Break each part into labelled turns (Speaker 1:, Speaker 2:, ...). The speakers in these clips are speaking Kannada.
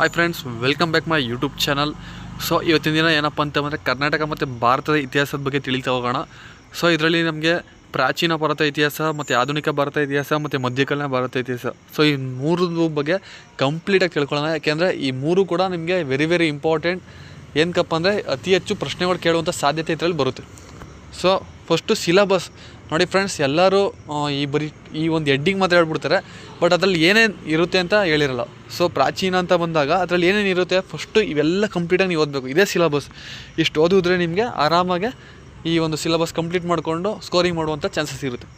Speaker 1: Hi friends welcome back my YouTube channel so ಇವತ್ತಿನ ದಿನ ಏನಪ್ಪ ಅಂತಂದರೆ ಕರ್ನಾಟಕ ಮತ್ತು ಭಾರತದ ಇತಿಹಾಸದ ಬಗ್ಗೆ ತಿಳಿತಾ ಹೋಗೋಣ. ಸೊ ಇದರಲ್ಲಿ ನಮಗೆ ಪ್ರಾಚೀನ ಭಾರತ ಇತಿಹಾಸ ಮತ್ತು ಆಧುನಿಕ ಭಾರತ ಇತಿಹಾಸ ಮತ್ತು ಮಧ್ಯಕಾಲೀನ ಭಾರತ ಇತಿಹಾಸ. ಸೊ ಈ ಮೂರು ಬಗ್ಗೆ ಕಂಪ್ಲೀಟಾಗಿ ತಿಳ್ಕೊಳ್ಳೋಣ. ಯಾಕೆಂದರೆ ಈ ಮೂರು ಕೂಡ ನಿಮಗೆ ವೆರಿ ವೆರಿ ಇಂಪಾರ್ಟೆಂಟ್ ಏನಕ್ಕಪ್ಪ ಅಂದರೆ ಅತಿ ಹೆಚ್ಚು ಪ್ರಶ್ನೆಗಳು ಕೇಳುವಂಥ ಸಾಧ್ಯತೆ ಇದರಲ್ಲಿ ಬರುತ್ತೆ. ಸೊ ಫಸ್ಟು ಸಿಲಬಸ್ ನೋಡಿ ಫ್ರೆಂಡ್ಸ್ ಎಲ್ಲರೂ ಈ ಬರೀ, ಈ ಒಂದು ಹೆಡ್ಡಿಂಗ್ ಮಾತ್ರ ಹೇಳ್ಬಿಡ್ತಾರೆ ಬಟ್ ಅದರಲ್ಲಿ ಏನೇನು ಇರುತ್ತೆ ಅಂತ ಹೇಳಿರಲ್ಲ. ಸೊ ಪ್ರಾಚೀನ ಅಂತ ಬಂದಾಗ ಅದರಲ್ಲಿ ಏನೇನು ಇರುತ್ತೆ? ಫಸ್ಟು ಇವೆಲ್ಲ ಕಂಪ್ಲೀಟಾಗಿ ನೀವು ಓದಬೇಕು. ಇದೇ ಸಿಲಬಸ್ ಇಷ್ಟು ಓದಿದ್ರೆ ನಿಮಗೆ ಆರಾಮಾಗೆ ಈ ಒಂದು ಸಿಲಬಸ್ ಕಂಪ್ಲೀಟ್ ಮಾಡಿಕೊಂಡು ಸ್ಕೋರಿಂಗ್ ಮಾಡುವಂಥ ಚಾನ್ಸಸ್ ಇರುತ್ತೆ.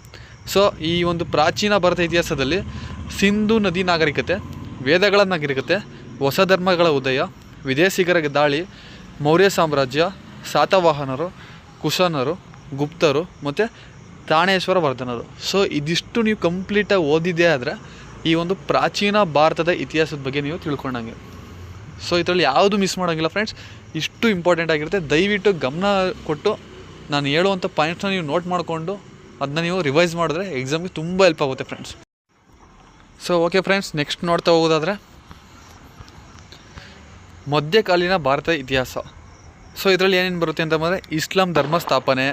Speaker 1: ಸೊ ಈ ಒಂದು ಪ್ರಾಚೀನ ಭಾರತ ಇತಿಹಾಸದಲ್ಲಿ ಸಿಂಧು ನದಿ ನಾಗರಿಕತೆ, ವೇದಗಳ ನಾಗರಿಕತೆ, ಹೊಸ ಧರ್ಮಗಳ ಉದಯ, ವಿದೇಶಿಗರ ದಾಳಿ, ಮೌರ್ಯ ಸಾಮ್ರಾಜ್ಯ, ಸಾತವಾಹನರು, ಕುಶನರು, ಗುಪ್ತರು ಮತ್ತು ತಾಣೇಶ್ವರ ವರ್ಧನರು. ಸೊ ಇದಿಷ್ಟು ನೀವು ಕಂಪ್ಲೀಟಾಗಿ ಓದಿದ್ದೇ ಆದರೆ, ಈ ಒಂದು ಪ್ರಾಚೀನ ಭಾರತದ ಇತಿಹಾಸದ ಬಗ್ಗೆ ನೀವು ತಿಳ್ಕೊಂಡಂಗೆ. ಸೊ ಇದರಲ್ಲಿ ಯಾವುದು ಮಿಸ್ ಮಾಡೋಂಗಿಲ್ಲ ಫ್ರೆಂಡ್ಸ್ ಇಷ್ಟು ಇಂಪಾರ್ಟೆಂಟ್ ಆಗಿರುತ್ತೆ. ದಯವಿಟ್ಟು ಗಮನ ಕೊಟ್ಟು ನಾನು ಹೇಳುವಂಥ ಪಾಯಿಂಟ್ಸ್ನ ನೀವು ನೋಟ್ ಮಾಡಿಕೊಂಡು ಅದನ್ನ ನೀವು ರಿವೈಸ್ ಮಾಡಿದ್ರೆ ಎಕ್ಸಾಮ್ಗೆ ತುಂಬ ಹೆಲ್ಪ್ ಆಗುತ್ತೆ friends so okay friends next ನೋಡ್ತಾ ಹೋಗೋದಾದರೆ, ಮಧ್ಯಕಾಲೀನ ಭಾರತ ಇತಿಹಾಸ. ಸೊ ಇದರಲ್ಲಿ ಏನೇನು ಬರುತ್ತೆ ಅಂತಂದರೆ ಇಸ್ಲಾಂ ಧರ್ಮ ಸ್ಥಾಪನೆ,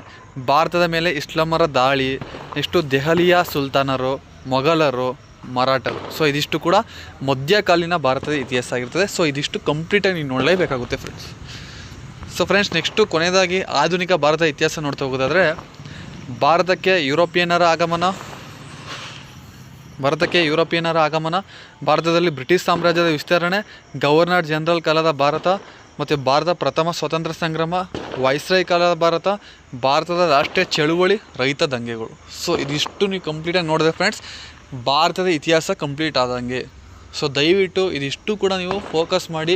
Speaker 1: ಭಾರತದ ಮೇಲೆ ಇಸ್ಲಾಮರ ದಾಳಿ ನೆಕ್ಸ್ಟು ದೆಹಲಿಯ ಸುಲ್ತಾನರು, ಮೊಘಲರು ಮರಾಠರು. ಸೊ ಇದಿಷ್ಟು ಕೂಡ ಮಧ್ಯಕಾಲೀನ ಭಾರತದ ಇತಿಹಾಸ ಆಗಿರ್ತದೆ. ಸೊ ಇದಿಷ್ಟು ಕಂಪ್ಲೀಟಾಗಿ ನೀವು ನೋಡಲೇಬೇಕಾಗುತ್ತೆ ಫ್ರೆಂಡ್ಸ್ ಸೊ ಫ್ರೆಂಡ್ಸ್ ನೆಕ್ಸ್ಟು ಕೊನೆಯದಾಗಿ ಆಧುನಿಕ ಭಾರತ ಇತಿಹಾಸ ನೋಡ್ತಾ ಹೋಗೋದಾದರೆ, ಭಾರತಕ್ಕೆ ಯುರೋಪಿಯನ್ನರ ಆಗಮನ, ಭಾರತಕ್ಕೆ ಯುರೋಪಿಯನ್ನರ ಆಗಮನ, ಭಾರತದಲ್ಲಿ ಬ್ರಿಟಿಷ್ ಸಾಮ್ರಾಜ್ಯದ ವಿಸ್ತರಣೆ, ಗವರ್ನರ್ ಜನರಲ್ ಕಾಲದ ಭಾರತ ಮತ್ತು ಭಾರತ ಪ್ರಥಮ ಸ್ವಾತಂತ್ರ್ಯ ಸಂಗ್ರಾಮ, ವೈಸ್ರಾಯ್ ಕಾಲದ ಭಾರತ, ಭಾರತದ ರಾಷ್ಟ್ರೀಯ ಚಳುವಳಿ, ರೈತ ದಂಗೆಗಳು. ಸೊ ಇದಿಷ್ಟು ನೀವು ಕಂಪ್ಲೀಟಾಗಿ ನೋಡಿದ್ರೆ ಫ್ರೆಂಡ್ಸ್ ಭಾರತದ ಇತಿಹಾಸ ಕಂಪ್ಲೀಟ್ ಆದಂಗೆ. ಸೊ ದಯವಿಟ್ಟು ಇದಿಷ್ಟು ಕೂಡ ನೀವು ಫೋಕಸ್ ಮಾಡಿ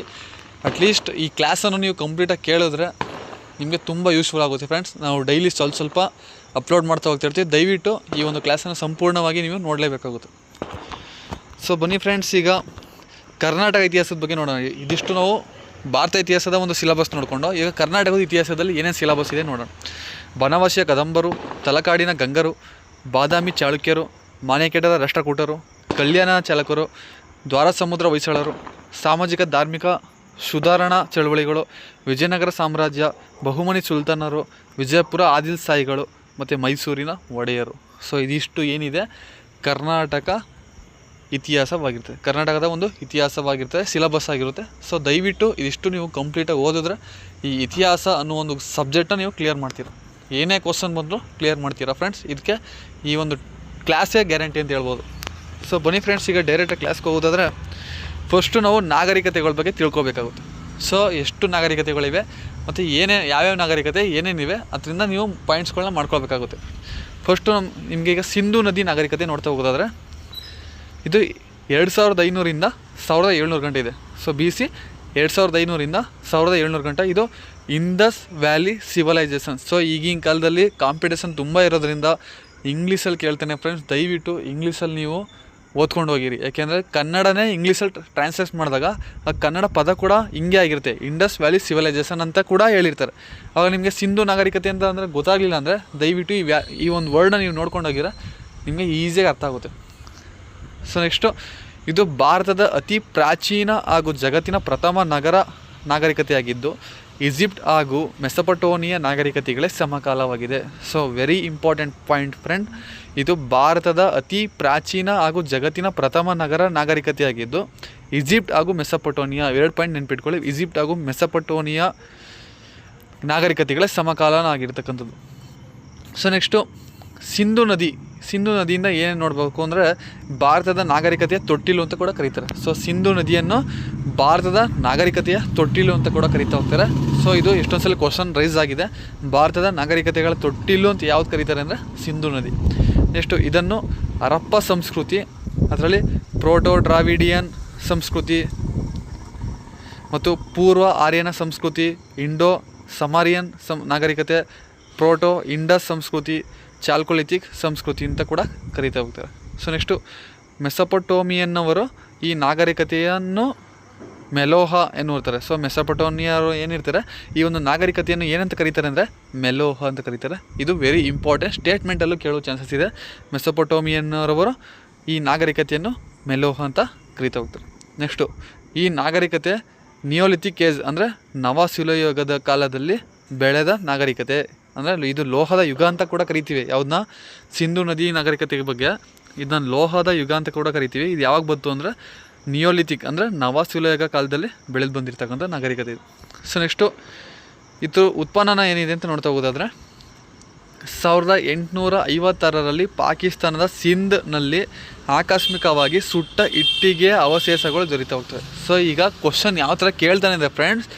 Speaker 1: ಅಟ್ಲೀಸ್ಟ್ ಈ ಕ್ಲಾಸನ್ನು ನೀವು ಕಂಪ್ಲೀಟಾಗಿ ಕೇಳಿದ್ರೆ ನಿಮಗೆ ತುಂಬ ಯೂಸ್ಫುಲ್ ಆಗುತ್ತೆ ಫ್ರೆಂಡ್ಸ್ ನಾವು ಡೈಲಿ ಸ್ವಲ್ಪ ಸ್ವಲ್ಪ ಅಪ್ಲೋಡ್ ಮಾಡ್ತಾ ಹೋಗ್ತಿರ್ತೀವಿ ದಯವಿಟ್ಟು ಈ ಒಂದು ಕ್ಲಾಸನ್ನು ಸಂಪೂರ್ಣವಾಗಿ ನೀವು ನೋಡಲೇಬೇಕಾಗುತ್ತೆ. ಸೊ ಬನ್ನಿ ಫ್ರೆಂಡ್ಸ್ ಈಗ ಕರ್ನಾಟಕ ಇತಿಹಾಸದ ಬಗ್ಗೆ ನೋಡೋಣ. ಇದಿಷ್ಟು ನಾವು ಭಾರತ ಇತಿಹಾಸದ ಒಂದು ಸಿಲಬಸ್ ನೋಡಿಕೊಂಡು, ಈಗ ಕರ್ನಾಟಕದ ಇತಿಹಾಸದಲ್ಲಿ ಏನೇನು ಸಿಲಬಸ್ ಇದೆ ನೋಡೋಣ. ಬನವಾಸಿಯ ಕದಂಬರು, ತಲಕಾಡಿನ ಗಂಗರು, ಬಾದಾಮಿ ಚಾಳುಕ್ಯರು ಮಾನ್ಯಕೇಟದ ರಾಷ್ಟ್ರಕೂಟರು, ಕಲ್ಯಾಣ ಚಾಲಕರು, ದ್ವಾರಸಮುದ್ರ ಹೊಯ್ಸಳರು, ಸಾಮಾಜಿಕ ಧಾರ್ಮಿಕ ಸುಧಾರಣಾ ಚಳವಳಿಗಳು, ವಿಜಯನಗರ ಸಾಮ್ರಾಜ್ಯ, ಬಹುಮನಿ ಸುಲ್ತಾನರು, ವಿಜಯಪುರ ಆದಿಲ್ ಸಾಯಿಗಳು ಮತ್ತು ಮೈಸೂರಿನ ಒಡೆಯರು. ಸೊ ಇದಿಷ್ಟು ಏನಿದೆ. ಕರ್ನಾಟಕ ಇತಿಹಾಸವಾಗಿರ್ತದೆ ಕರ್ನಾಟಕದ ಒಂದು ಇತಿಹಾಸವಾಗಿರ್ತದೆ ಸಿಲಬಸ್ ಆಗಿರುತ್ತೆ. ಸೊ ದಯವಿಟ್ಟು ಇದಿಷ್ಟು ನೀವು ಕಂಪ್ಲೀಟಾಗಿ ಓದಿದ್ರೆ ಈ ಇತಿಹಾಸ ಅನ್ನೋ ಒಂದು ಸಬ್ಜೆಕ್ಟನ್ನ ನೀವು ಕ್ಲಿಯರ್ ಮಾಡ್ತೀರ. ಏನೇ ಕ್ವಶನ್ ಬಂದರೂ ಕ್ಲಿಯರ್ ಮಾಡ್ತೀರಾ ಫ್ರೆಂಡ್ಸ್ ಇದಕ್ಕೆ ಈ ಒಂದು ಕ್ಲಾಸೇ ಗ್ಯಾರಂಟಿ ಅಂತ ಹೇಳ್ಬೋದು. ಸೊ ಬನ್ನಿ ಫ್ರೆಂಡ್ಸ್ ಈಗ ಡೈರೆಕ್ಟಾಗಿ ಕ್ಲಾಸ್ಗೆ ಹೋಗೋದಾದ್ರೆ ಫಸ್ಟು ನಾವು ನಾಗರಿಕತೆಗಳ ಬಗ್ಗೆ ತಿಳ್ಕೊಬೇಕಾಗುತ್ತೆ. ಸೊ ಎಷ್ಟು ನಾಗರಿಕತೆಗಳಿವೆ, ಮತ್ತು ಏನೇ, ಯಾವ್ಯಾವ ನಾಗರಿಕತೆ ಏನೇನಿವೆ, ಅದರಿಂದ ನೀವು ಪಾಯಿಂಟ್ಸ್ಗಳನ್ನ ಮಾಡ್ಕೊಳ್ಬೇಕಾಗುತ್ತೆ. ಫಸ್ಟು ನಮ್ಮ ನಿಮಗೆ ಈಗ ಸಿಂಧು ನದಿ ನಾಗರಿಕತೆ ನೋಡ್ತಾ ಹೋಗೋದಾದ್ರೆ ಇದು ಎರಡು ಸಾವಿರದ ಐನೂರಿಂದ ಸಾವಿರದ ಏಳ್ನೂರು ಗಂಟೆ ಇದೆ. ಸೊ ಬಿ ಸಿ ಎರಡು ಸಾವಿರದ ಐನೂರಿಂದ ಸಾವಿರದ ಏಳ್ನೂರು ಗಂಟೆ. ಇದು ಇಂಡಸ್ ವ್ಯಾಲಿ ಸಿವಿಲೈಸೇಷನ್ ಸೊ ಈಗಿನ ಕಾಲದಲ್ಲಿ ಕಾಂಪಿಟೇಷನ್ ತುಂಬ ಇರೋದ್ರಿಂದ ಇಂಗ್ಲೀಷಲ್ಲಿ ಕೇಳ್ತೇನೆ ಫ್ರೆಂಡ್ಸ್ ದಯವಿಟ್ಟು ಇಂಗ್ಲೀಷಲ್ಲಿ ನೀವು ಓದ್ಕೊಂಡು ಹೋಗಿರಿ. ಯಾಕೆಂದರೆ ಕನ್ನಡನೇ ಇಂಗ್ಲೀಷಲ್ಲಿ ಟ್ರಾನ್ಸ್ಲೇಟ್ ಮಾಡಿದಾಗ ಆ ಕನ್ನಡ ಪದ ಕೂಡ ಹಿಂಗೆ ಆಗಿರುತ್ತೆ. ಇಂಡಸ್ ವ್ಯಾಲಿ ಸಿವಿಲೈಸೇಷನ್ ಅಂತ ಕೂಡ ಹೇಳಿರ್ತಾರೆ. ಆವಾಗ ನಿಮಗೆ ಸಿಂಧು ನಾಗರಿಕತೆ ಅಂತ ಅಂದರೆ ಗೊತ್ತಾಗಲಿಲ್ಲ ಅಂದರೆ ದಯವಿಟ್ಟು ಈ ವ್ಯಾ ಈ ಒಂದು ವರ್ಡನ್ನ ನೀವು ನೋಡ್ಕೊಂಡು ಹೋಗಿರ ನಿಮಗೆ ಈಸಿಯಾಗಿ ಅರ್ಥ ಆಗುತ್ತೆ. ಸೊ ನೆಕ್ಸ್ಟು ಇದು ಭಾರತದ ಅತಿ ಪ್ರಾಚೀನ ಹಾಗೂ ಜಗತ್ತಿನ ಪ್ರಥಮ ನಗರ ನಾಗರಿಕತೆಯಾಗಿದ್ದು, ಈಜಿಪ್ಟ್ ಹಾಗೂ ಮೆಸಪಟೋನಿಯ ನಾಗರಿಕತೆಗಳೇ ಸಮಕಾಲವಾಗಿದೆ. So very important point friend ಇದು ಭಾರತದ ಅತಿ ಪ್ರಾಚೀನ ಹಾಗೂ ಜಗತ್ತಿನ ಪ್ರಥಮ ನಗರ ನಾಗರಿಕತೆಯಾಗಿದ್ದು, ಈಜಿಪ್ಟ್ ಹಾಗೂ ಮೆಸಪಟೋನಿಯಾ ಎರಡು ಪಾಯಿಂಟ್ ನೆನ್ಪಿಟ್ಕೊಳ್ಳಿ. ಈಜಿಪ್ಟ್ ಹಾಗೂ ಮೆಸಪಟೋನಿಯಾ ನಾಗರಿಕತೆಗಳೇ ಸಮಕಾಲನ ಆಗಿರ್ತಕ್ಕಂಥದ್ದು ಸೊ ನೆಕ್ಸ್ಟು ಸಿಂಧು ನದಿ ಸಿಂಧು ನದಿಯಿಂದ ಏನೇನು ನೋಡಬೇಕು ಅಂದರೆ ಭಾರತದ ನಾಗರಿಕತೆಯ ತೊಟ್ಟಿಲು ಅಂತ ಕೂಡ ಕರೀತಾರೆ. ಸೊ ಸಿಂಧು ನದಿಯನ್ನು ಭಾರತದ ನಾಗರಿಕತೆಯ ತೊಟ್ಟಿಲು ಅಂತ ಕೂಡ ಕರೀತಾ ಹೋಗ್ತಾರೆ. ಸೊ ಇದು ಎಷ್ಟೊಂದು ಸಲ ಕ್ವಶನ್ ರೈಸ್ ಆಗಿದೆ. ಭಾರತದ ನಾಗರಿಕತೆಗಳ ತೊಟ್ಟಿಲು ಅಂತ ಯಾವ್ದು ಕರೀತಾರೆ ಅಂದರೆ ಸಿಂಧು ನದಿ. ನೆಕ್ಸ್ಟು ಇದನ್ನು ಹರಪ್ಪ ಸಂಸ್ಕೃತಿ, ಅದರಲ್ಲಿ ಪ್ರೋಟೋ ಡ್ರಾವಿಡಿಯನ್ ಸಂಸ್ಕೃತಿ ಮತ್ತು ಪೂರ್ವ ಆರ್ಯನ ಸಂಸ್ಕೃತಿ ಇಂಡೋ ಸಮಾರಿಯನ್ ಸಂ, ನಾಗರಿಕತೆ ಪ್ರೋಟೋ ಇಂಡಸ್ ಸಂಸ್ಕೃತಿ ಚಾಲ್ಕೊಲಿಥಿಕ್ ಸಂಸ್ಕೃತಿ ಅಂತ ಕೂಡ ಕರೀತಾ ಹೋಗ್ತಾರೆ. ಸೊ ನೆಕ್ಸ್ಟು ಮೆಸಪಟೋಮಿಯನ್ನವರು ಈ ನಾಗರಿಕತೆಯನ್ನು ಮೆಲೋಹ ಎನ್ನುತ್ತಾರೆ ಸೊ ಮೆಸಪಟೋನಿಯರು ಏನಿರ್ತಾರೆ? ಈ ಒಂದು ನಾಗರಿಕತೆಯನ್ನು ಏನಂತ ಕರೀತಾರೆ ಅಂದರೆ ಮೆಲೋಹ ಅಂತ ಕರೀತಾರೆ. ಇದು ವೆರಿ ಇಂಪಾರ್ಟೆಂಟ್ ಸ್ಟೇಟ್ಮೆಂಟಲ್ಲೂ ಕೇಳೋ ಚಾನ್ಸಸ್ ಇದೆ. ಮೆಸಪಟೋಮಿಯನ್ನರವರು ಈ ನಾಗರಿಕತೆಯನ್ನು ಮೆಲೋಹ ಅಂತ ಕರೀತಾ ಹೋಗ್ತಾರೆ. ನೆಕ್ಸ್ಟು ಈ ನಾಗರಿಕತೆ ನಿಯೋಲಿಥಿಕ್ ಏಜ್ ಅಂದರೆ ನವಶಿಲಾಯುಗದ ಕಾಲದಲ್ಲಿ ಬೆಳೆದ ನಾಗರಿಕತೆ. ಅಂದರೆ ಇದು ಲೋಹದ ಯುಗ ಅಂತ ಕೂಡ ಕರಿತೀವಿ. ಯಾವುದನ್ನ ಸಿಂಧು ನದಿ ನಾಗರಿಕತೆ ಬಗ್ಗೆ. ಇದನ್ನ ಲೋಹದ ಯುಗ ಅಂತ ಕೂಡ ಕರಿತೀವಿ. ಇದು ಯಾವಾಗ ಬಂತು ಅಂದರೆ ನಿಯೋಲಿಥಿಕ್ ಅಂದರೆ ನವಶಿಲಾಯುಗ ಕಾಲದಲ್ಲಿ ಬೆಳೆದು ಬಂದಿರತಕ್ಕಂಥ ನಾಗರಿಕತೆ ಸೊ ನೆಕ್ಸ್ಟು ಇದು ಉತ್ಪನ್ನನ ಏನಿದೆ ಅಂತ ನೋಡ್ತಾ ಹೋಗೋದಾದ್ರೆ, ಸಾವಿರದ ಎಂಟುನೂರ ಐವತ್ತಾರರಲ್ಲಿ ಪಾಕಿಸ್ತಾನದ ಸಿಂಧ್ನಲ್ಲಿ ಆಕಸ್ಮಿಕವಾಗಿ ಸುಟ್ಟ ಇಟ್ಟಿಗೆಯ ಅವಶೇಷಗಳು ದೊರೀತಾ ಹೋಗ್ತವೆ. ಸೊ ಈಗ ಕ್ವಶನ್ ಯಾವ ಥರ ಕೇಳ್ತಾನೆ ಇದೆ ಫ್ರೆಂಡ್ಸ್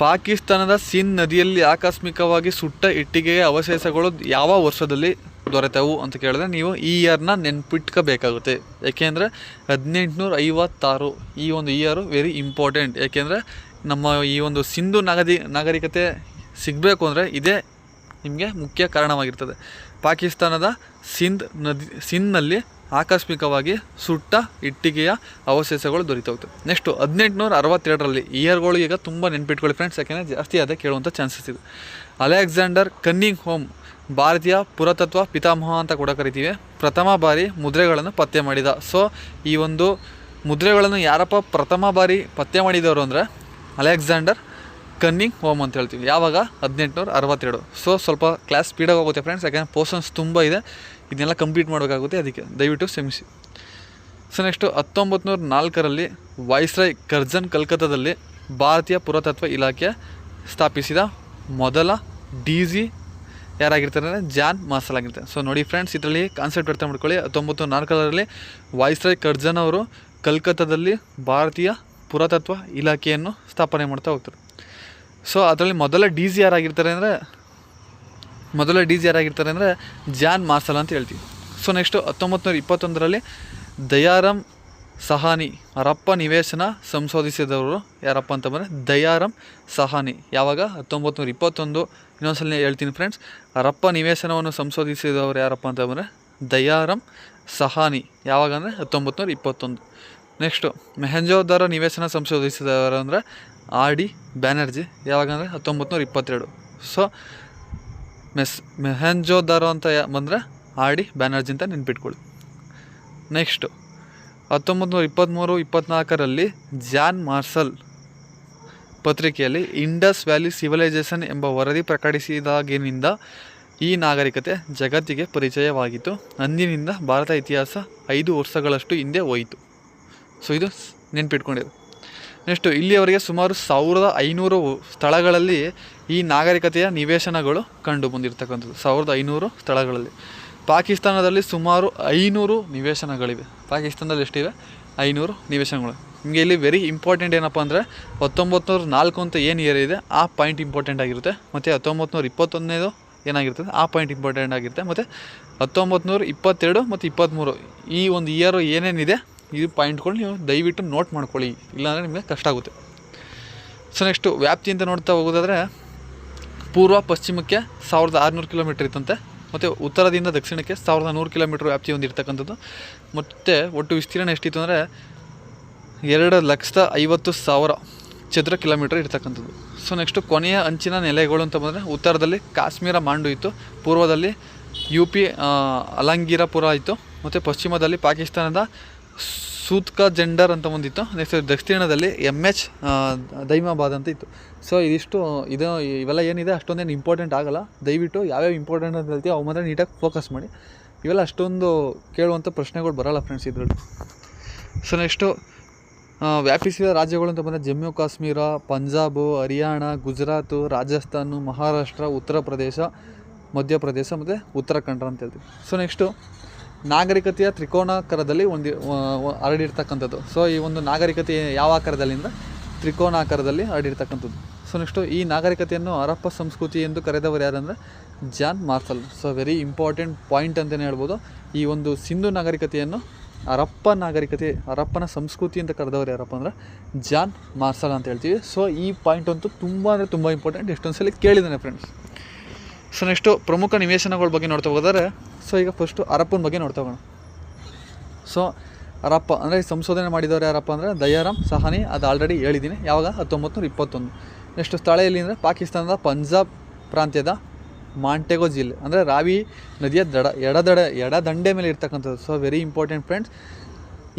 Speaker 1: ಪಾಕಿಸ್ತಾನದ ಸಿನ್ ನದಿಯಲ್ಲಿ ಆಕಸ್ಮಿಕವಾಗಿ ಸುಟ್ಟ ಇಟ್ಟಿಗೆಯ ಅವಶೇಷಗಳು ಯಾವ ವರ್ಷದಲ್ಲಿ ದೊರೆತವು ಅಂತ ಕೇಳಿದ್ರೆ ನೀವು ಈ ಇಯರ್ನ ನೆನ್ಪಿಟ್ಕೋಬೇಕಾಗುತ್ತೆ. ಯಾಕೆಂದರೆ ಹದಿನೆಂಟುನೂರ ಐವತ್ತಾರು ಈ ಒಂದು ಇಯರು ವೆರಿ ಇಂಪಾರ್ಟೆಂಟ್ ಯಾಕೆಂದರೆ ನಮ್ಮ ಈ ಒಂದು ಸಿಂಧು ನಗದಿ ನಾಗರಿಕತೆ ಸಿಗಬೇಕು ಅಂದರೆ ಇದೇ ನಿಮಗೆ ಮುಖ್ಯ ಕಾರಣವಾಗಿರ್ತದೆ. ಪಾಕಿಸ್ತಾನದ ಸಿಂಧ್ ನದಿ ಸಿಂಧ್ನಲ್ಲಿ ಆಕಸ್ಮಿಕವಾಗಿ ಸುಟ್ಟ ಇಟ್ಟಿಗೆಯ ಅವಶೇಷಗಳು ದೊರೀತಾ ಹೋಗ್ತವೆ ನೆಕ್ಸ್ಟು ಹದಿನೆಂಟುನೂರ ಅರವತ್ತೆರಡರಲ್ಲಿ ಇಯರ್ಗಳು ಈಗ ತುಂಬ ನೆನ್ಪಿಟ್ಕೊಳ್ಳಿ ಫ್ರೆಂಡ್ಸ್ ಯಾಕೆಂದರೆ ಜಾಸ್ತಿ ಅದೇ ಕೇಳುವಂಥ ಚಾನ್ಸಸ್ ಇದೆ. ಅಲೆಕ್ಸಾಂಡರ್ ಕನ್ನಿಂಗ್ ಹೋಮ್ ಭಾರತೀಯ ಪುರಾತತ್ವ ಪಿತಾಮಹ ಅಂತ ಕೂಡ ಕರಿತೀವಿ. ಪ್ರಥಮ ಬಾರಿ ಮುದ್ರೆಗಳನ್ನು ಪತ್ತೆ ಮಾಡಿದ. ಸೊ ಈ ಒಂದು ಮುದ್ರೆಗಳನ್ನು ಯಾರಪ್ಪ ಪ್ರಥಮ ಬಾರಿ ಪತ್ತೆ ಮಾಡಿದವರು ಅಂದರೆ ಅಲೆಕ್ಸಾಂಡರ್ ಕನ್ನಿಂಗ್ ಹೋಮ್ ಅಂತ ಹೇಳ್ತೀವಿ. ಯಾವಾಗ? ಹದಿನೆಂಟುನೂರ ಅರವತ್ತೆರಡು ಸೊ ಸ್ವಲ್ಪ ಕ್ಲಾಸ್ ಸ್ಪೀಡಾಗಿ ಹೋಗುತ್ತೆ ಫ್ರೆಂಡ್ಸ್ ಯಾಕೆಂದರೆ ಪೋರ್ಷನ್ಸ್ ತುಂಬ ಇದೆ. ಇದನ್ನೆಲ್ಲ ಕಂಪ್ಲೀಟ್ ಮಾಡಬೇಕಾಗುತ್ತೆ, ಅದಕ್ಕೆ ದಯವಿಟ್ಟು ಕ್ಷಮಿಸಿ. ಸೊ ನೆಕ್ಸ್ಟು ಹತ್ತೊಂಬತ್ತು ನೂರ ನಾಲ್ಕರಲ್ಲಿ ವಾಯ್ಸ್ರಾಯ್ ಕರ್ಜನ್ ಕಲ್ಕತ್ತಾದಲ್ಲಿ ಭಾರತೀಯ ಪುರಾತತ್ವ ಇಲಾಖೆ ಸ್ಥಾಪಿಸಿದ ಮೊದಲ ಡಿ ಜಿ ಯಾರಾಗಿರ್ತಾರೆ ಅಂದರೆ ಜಾನ್ ಮಾರ್ಸಲ್ ಆಗಿರ್ತಾರೆ. ಸೊ ನೋಡಿ ಫ್ರೆಂಡ್ಸ್ ಇದರಲ್ಲಿ ಕಾನ್ಸೆಪ್ಟ್ ಅರ್ಥ ಮಾಡ್ಕೊಳ್ಳಿ. ಹತ್ತೊಂಬತ್ತು ನಾಲ್ಕರಲ್ಲಿ ವಾಯ್ಸ್ರಾಯ್ ಕರ್ಜನ್ ಅವರು ಕಲ್ಕತ್ತಾದಲ್ಲಿ ಭಾರತೀಯ ಪುರಾತತ್ವ ಇಲಾಖೆಯನ್ನು ಸ್ಥಾಪನೆ ಮಾಡ್ತಾ ಹೋಗ್ತಾರೆ. ಸೊ ಅದರಲ್ಲಿ ಮೊದಲ ಡಿ ಜಿ ಯಾರಾಗಿರ್ತಾರೆ ಅಂದರೆ ಮೊದಲ ಡಿ ಜಿ ಯಾರಾಗಿರ್ತಾರೆ ಅಂದರೆ ಜಾನ್ ಮಾರ್ಸಲ್ ಅಂತ ಹೇಳ್ತೀವಿ. ಸೊ ನೆಕ್ಸ್ಟು ಹತ್ತೊಂಬತ್ತು ನೂರ ಇಪ್ಪತ್ತೊಂದರಲ್ಲಿ ದಯಾರಾಮ್ ಸಹಾನಿ ರಪ್ಪ ನಿವೇಶನ ಸಂಶೋಧಿಸಿದವರು ಯಾರಪ್ಪ ಅಂತ ಬಂದರೆ ದಯಾರಾಮ್ ಸಹಾನಿ. ಯಾವಾಗ? ಹತ್ತೊಂಬತ್ತು ನೂರ ಇಪ್ಪತ್ತೊಂದು. ಇನ್ನೊಂದ್ಸಲ ಹೇಳ್ತೀನಿ ಫ್ರೆಂಡ್ಸ್ ರಪ್ಪ ನಿವೇಶನವನ್ನು ಸಂಶೋಧಿಸಿದವರು ಯಾರಪ್ಪ ಅಂತ ಬಂದರೆ ದಯಾರಾಮ್ ಸಹಾನಿ. ಯಾವಾಗ ಅಂದರೆ ಹತ್ತೊಂಬತ್ತು ನೂರ ಇಪ್ಪತ್ತೊಂದು. ನೆಕ್ಸ್ಟು ಮೆಹಂಜೋದಾರ ನಿವೇಶನ ಸಂಶೋಧಿಸಿದವರು ಅಂದರೆ ಆರ್ ಡಿ ಬ್ಯಾನರ್ಜಿ. ಯಾವಾಗ ಅಂದರೆ ಹತ್ತೊಂಬತ್ತು ನೂರ ಇಪ್ಪತ್ತೆರಡು. ಸೊ ಮೆಸ್, ಮೆಹಂಜೋದಾರೋ ಅಂತ ಬಂದರೆ ಆಡಿ ಬ್ಯಾನರ್ಜಿ ಅಂತ ನೆನ್ಪಿಟ್ಕೊಳ್ಳಿ. ನೆಕ್ಸ್ಟು ಹತ್ತೊಂಬತ್ತು ನೂರ ಇಪ್ಪತ್ತ್ಮೂರು ಇಪ್ಪತ್ತ್ನಾಲ್ಕರಲ್ಲಿ ಜಾನ್ ಮಾರ್ಸಲ್ ಪತ್ರಿಕೆಯಲ್ಲಿ ಇಂಡಸ್ ವ್ಯಾಲಿ ಸಿವಿಲೈಸೇಷನ್ ಎಂಬ ವರದಿ ಪ್ರಕಟಿಸಿದಾಗಿನಿಂದ ಈ ನಾಗರಿಕತೆ ಜಗತ್ತಿಗೆ ಪರಿಚಯವಾಗಿತ್ತು. ಅಂದಿನಿಂದ ಭಾರತ ಇತಿಹಾಸ ಐದು ವರ್ಷಗಳಷ್ಟು ಹಿಂದೆ ಹೋಯಿತು. ಸೊ, ಇದು ನೆನ್ಪಿಟ್ಕೊಂಡಿದೆ ನೆಕ್ಸ್ಟು ಇಲ್ಲಿಯವರೆಗೆ ಸುಮಾರು ಸಾವಿರದ ಐನೂರು ಸ್ಥಳಗಳಲ್ಲಿ ಈ ನಾಗರಿಕತೆಯ ನಿವೇಶನಗಳು ಕಂಡು ಬಂದಿರತಕ್ಕಂಥದ್ದು. ಸಾವಿರದ ಐನೂರು ಸ್ಥಳಗಳಲ್ಲಿ. ಪಾಕಿಸ್ತಾನದಲ್ಲಿ ಸುಮಾರು ಐನೂರು ನಿವೇಶನಗಳಿವೆ. ಪಾಕಿಸ್ತಾನದಲ್ಲಿ ಎಷ್ಟಿವೆ? ಐನೂರು ನಿವೇಶನಗಳು. ನಿಮಗೆ ಇಲ್ಲಿ ವೆರಿ ಇಂಪಾರ್ಟೆಂಟ್ ಏನಪ್ಪ ಅಂದರೆ ಹತ್ತೊಂಬತ್ತು ನಾಲ್ಕು ಅಂತ ಏನು ಇಯರ್ ಇದೆ? ಆ ಪಾಯಿಂಟ್ ಇಂಪಾರ್ಟೆಂಟ್ ಆಗಿರುತ್ತೆ. ಮತ್ತು ಹತ್ತೊಂಬತ್ತು ನೂರ ಇಪ್ಪತ್ತೊಂದನೇದು ಏನಾಗಿರ್ತದೆ? ಆ ಪಾಯಿಂಟ್ ಇಂಪಾರ್ಟೆಂಟ್ ಆಗಿರುತ್ತೆ. ಮತ್ತು ಹತ್ತೊಂಬತ್ತು ನೂರ ಇಪ್ಪತ್ತೆರಡು ಮತ್ತು ಇಪ್ಪತ್ತ್ಮೂರು ಈ ಒಂದು ಇಯರು ಏನೇನಿದೆ? ಈ ಪಾಯಿಂಟ್ಗಳು ನೀವು ದಯವಿಟ್ಟು ನೋಟ್ ಮಾಡ್ಕೊಳ್ಳಿ. ಇಲ್ಲಾಂದರೆ ನಿಮಗೆ ಕಷ್ಟ ಆಗುತ್ತೆ. ಸೊ ನೆಕ್ಸ್ಟು ಅಂತ ನೋಡ್ತಾ ಹೋಗೋದಾದರೆ, ಪೂರ್ವ ಪಶ್ಚಿಮಕ್ಕೆ ಸಾವಿರದ ಆರುನೂರು ಕಿಲೋಮೀಟ್ರ್ ಇತ್ತಂತೆ, ಮತ್ತು ಉತ್ತರದಿಂದ ದಕ್ಷಿಣಕ್ಕೆ ಸಾವಿರದ ನೂರು ಕಿಲೋಮೀಟ್ರ್ ವ್ಯಾಪ್ತಿ ಹೊಂದಿರತಕ್ಕಂಥದ್ದು. ಮತ್ತು ಒಟ್ಟು ವಿಸ್ತೀರ್ಣ ಎಷ್ಟಿತ್ತು ಅಂದರೆ, ಎರಡು ಲಕ್ಷದ ಐವತ್ತು ಸಾವಿರ ಚದರ ಕಿಲೋಮೀಟ್ರ್ ಇರ್ತಕ್ಕಂಥದ್ದು. ಸೊ ನೆಕ್ಸ್ಟು ಕೊನೆಯ ಅಂಚಿನ ನೆಲೆಗಳು ಅಂತ ಬಂದರೆ, ಉತ್ತರದಲ್ಲಿ ಕಾಶ್ಮೀರ ಮಾಂಡು ಇತ್ತು, ಪೂರ್ವದಲ್ಲಿ ಯು ಪಿ ಅಲಂಗೀರಪುರ ಇತ್ತು, ಮತ್ತು ಪಶ್ಚಿಮದಲ್ಲಿ ಪಾಕಿಸ್ತಾನದ ಸೂತ್ಕಾ ಜೆಂಡರ್ ಅಂತ ಒಂದಿತ್ತು. ನೆಕ್ಸ್ಟ್ ದಕ್ಷಿಣದಲ್ಲಿ ಎಂ ಎಚ್ ದೈಮಾಬಾದ್ ಅಂತ ಇತ್ತು. ಸೊ ಇದಿಷ್ಟು, ಇದು, ಇವೆಲ್ಲ ಏನಿದೆ, ಅಷ್ಟೊಂದೇನು ಇಂಪಾರ್ಟೆಂಟ್ ಆಗಲ್ಲ. ದಯವಿಟ್ಟು ಯಾವ್ಯಾವ ಇಂಪಾರ್ಟೆಂಟ್ ಅಂತ ಹೇಳ್ತೀವಿ ಅವು ಮಾತ್ರ ನೀಟಾಗಿ ಫೋಕಸ್ ಮಾಡಿ. ಇವೆಲ್ಲ ಅಷ್ಟೊಂದು ಕೇಳುವಂಥ ಪ್ರಶ್ನೆಗಳು ಬರಲ್ಲ ಫ್ರೆಂಡ್ಸ್ ಇದರಲ್ಲಿ. ಸೊ ನೆಕ್ಸ್ಟು ವ್ಯಾಪಿಸಿದ ರಾಜ್ಯಗಳು ಅಂತ ಬಂದರೆ ಜಮ್ಮು, ಕಾಶ್ಮೀರ, ಪಂಜಾಬು, ಹರಿಯಾಣ, ಗುಜರಾತು, ರಾಜಸ್ಥಾನ, ಮಹಾರಾಷ್ಟ್ರ ಉತ್ತರ ಪ್ರದೇಶ ಮಧ್ಯಪ್ರದೇಶ ಮತ್ತು ಉತ್ತರಾಖಂಡ ಅಂತ ಹೇಳ್ತೀವಿ. ಸೊ ನೆಕ್ಸ್ಟು ನಾಗರಿಕತೆಯ ತ್ರಿಕೋಣಾಕಾರದಲ್ಲಿ ಒಂದು ಹರಡಿರ್ತಕ್ಕಂಥದ್ದು. ಸೊ ಈ ಒಂದು ನಾಗರಿಕತೆ ಯಾವ ಆಕಾರದಲ್ಲಿಂದ? ತ್ರಿಕೋಣಾಕಾರದಲ್ಲಿ ಹರಡಿರ್ತಕ್ಕಂಥದ್ದು. ಸೊ ನೆಕ್ಸ್ಟು ಈ ನಾಗರಿಕತೆಯನ್ನು ಹರಪ್ಪ ಸಂಸ್ಕೃತಿ ಎಂದು ಕರೆದವರು ಯಾರಂದರೆ? John Marshall. So very important point ಅಂತಲೇ ಹೇಳ್ಬೋದು. ಈ ಒಂದು ಸಿಂಧು ನಾಗರಿಕತೆಯನ್ನು ಹರಪ್ಪ ನಾಗರಿಕತೆ, ಹರಪ್ಪನ ಸಂಸ್ಕೃತಿ ಅಂತ ಕರೆದವರು ಯಾರಪ್ಪ ಅಂದರೆ? ಜಾನ್ ಮಾರ್ಸಲ್ ಅಂತ ಹೇಳ್ತೀವಿ. ಸೊ ಈ ಪಾಯಿಂಟ್ ಅಂತೂ ತುಂಬ ಅಂದರೆ ತುಂಬ ಇಂಪಾರ್ಟೆಂಟ್ ಎಷ್ಟೊಂದು ಸಲ ಕೇಳಿದ್ದಾನೆ ಫ್ರೆಂಡ್ಸ್ ಸೊ ನೆಕ್ಸ್ಟು ಪ್ರಮುಖ ನಿವೇಶನಗಳ ಬಗ್ಗೆ ನೋಡ್ತಾ ಹೋಗೋದಾದ್ರೆ ಸೊ ಈಗ ಫಸ್ಟು ಅರಪ್ಪನ ಬಗ್ಗೆ ನೋಡ್ತಾ ಹೋಗೋಣ. ಸೊ ಅರಪ್ಪ ಅಂದರೆ ಸಂಶೋಧನೆ ಮಾಡಿದವರು ಯಾರಪ್ಪ ಅಂದರೆ ದಯಾರಾಮ್ ಸಹಾನಿ, ಅದು ಆಲ್ರೆಡಿ ಹೇಳಿದ್ದೀನಿ. ಯಾವಾಗ? ಹತ್ತೊಂಬತ್ತು ನೂರ ಇಪ್ಪತ್ತೊಂದು. ನೆಕ್ಸ್ಟ್ ಸ್ಥಳ ಎಲ್ಲಿ ಅಂದರೆ ಪಾಕಿಸ್ತಾನದ ಪಂಜಾಬ್ ಪ್ರಾಂತ್ಯದ ಮಾಂಟೆಗೋ ಜಿಲ್ಲೆ. ಅಂದರೆ ರಾವಿ ನದಿಯ ದಡ, ಎಡದಡ, ಎಡದಂಡೆ ಮೇಲೆ ಇರ್ತಕ್ಕಂಥದ್ದು. ಸೊ ವೆರಿ ಇಂಪಾರ್ಟೆಂಟ್ ಫ್ರೆಂಡ್ಸ್